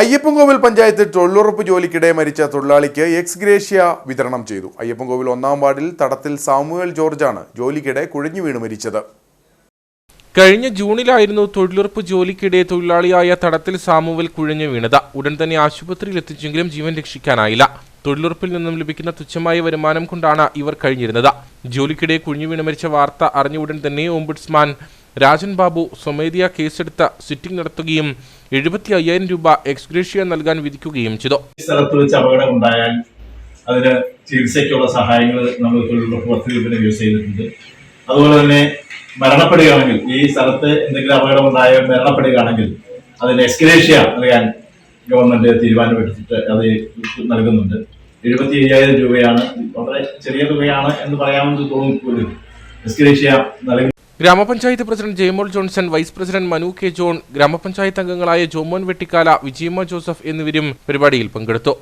അയ്യപ്പൻകോവിൽ പഞ്ചായത്ത് തൊഴിലുറപ്പ് ജോലിക്കിടെ മരിച്ച തൊഴിലാളിക്ക് എക്സ് ഗ്രേഷ്യ വിതരണം ചെയ്തു. അയ്യപ്പൻകോവിൽ ഒന്നാം വാർഡിൽ തടത്തിൽ സാമുവൽ ജോർജാണ് ജോലിക്കിടെ കുഴഞ്ഞു വീണ് മരിച്ചത്. കഴിഞ്ഞ ജൂണിലായിരുന്നു തൊഴിലുറപ്പ് ജോലിക്കിടെ തൊഴിലാളിയായ തടത്തിൽ സാമുവൽ കുഴഞ്ഞു വീണത്. ഉടൻ തന്നെ ആശുപത്രിയിൽ എത്തിച്ചെങ്കിലും ജീവൻ രക്ഷിക്കാനായില്ല. തൊഴിലുറപ്പിൽ നിന്നും ലഭിക്കുന്ന തുച്ഛമായ വരുമാനം കൊണ്ടാണ് ഇവർ കഴിഞ്ഞിരുന്നത്. ജോലിക്കിടെ കുഴിഞ്ഞു വീണ് മരിച്ച വാർത്ത അറിഞ്ഞ ഉടൻ തന്നെ ഓംബുഡ്സ്മാൻ രാജൻ ബാബു സ്വമേധിയ കേസെടുത്ത സിറ്റിംഗ് നടത്തുകയും എഴുപത്തി അയ്യായിരം രൂപ എക്സ്ഗ്രേഷ്യ നൽകാൻ വിധിക്കുകയും ചെയ്തു. സ്ഥലത്ത് വെച്ച് അപകടം ഉണ്ടായാൽ അതിന് ചികിത്സയ്ക്കുള്ള സഹായങ്ങൾ നമ്മൾ തൊഴിലുറപ്പ് തന്നെ യൂസ് ചെയ്തിട്ടുണ്ട്. അതുപോലെ തന്നെ മരണപ്പെടുകയാണെങ്കിൽ ഈ സ്ഥലത്ത് എന്തെങ്കിലും അപകടം ഉണ്ടായാൽ മരണപ്പെടുകയാണെങ്കിൽ അതിന് എക്സ്ഗ്രേഷ്യ നൽകാൻ ഗവൺമെന്റ് തീരുമാനമെടുത്തിട്ട് അത് നൽകുന്നുണ്ട്. എഴുപത്തി അയ്യായിരം രൂപയാണ് വളരെ ചെറിയ തുകയാണ് എന്ന് പറയാമെന്ന് തോന്നിപ്പോലും എക്സ്ഗ്രേഷ്യ നൽകി ഗ്രാമപഞ്ചായത്ത് president Jayamol Johnson vice president Manu K John ഗ്രാമപഞ്ചായത്ത് അംഗങ്ങളായ ജോമോൻ വെട്ടിക്കാല വിജയമ്മ ജോസഫ് എന്നിവരും പരിപാടിയിൽ പങ്കെടുത്തു.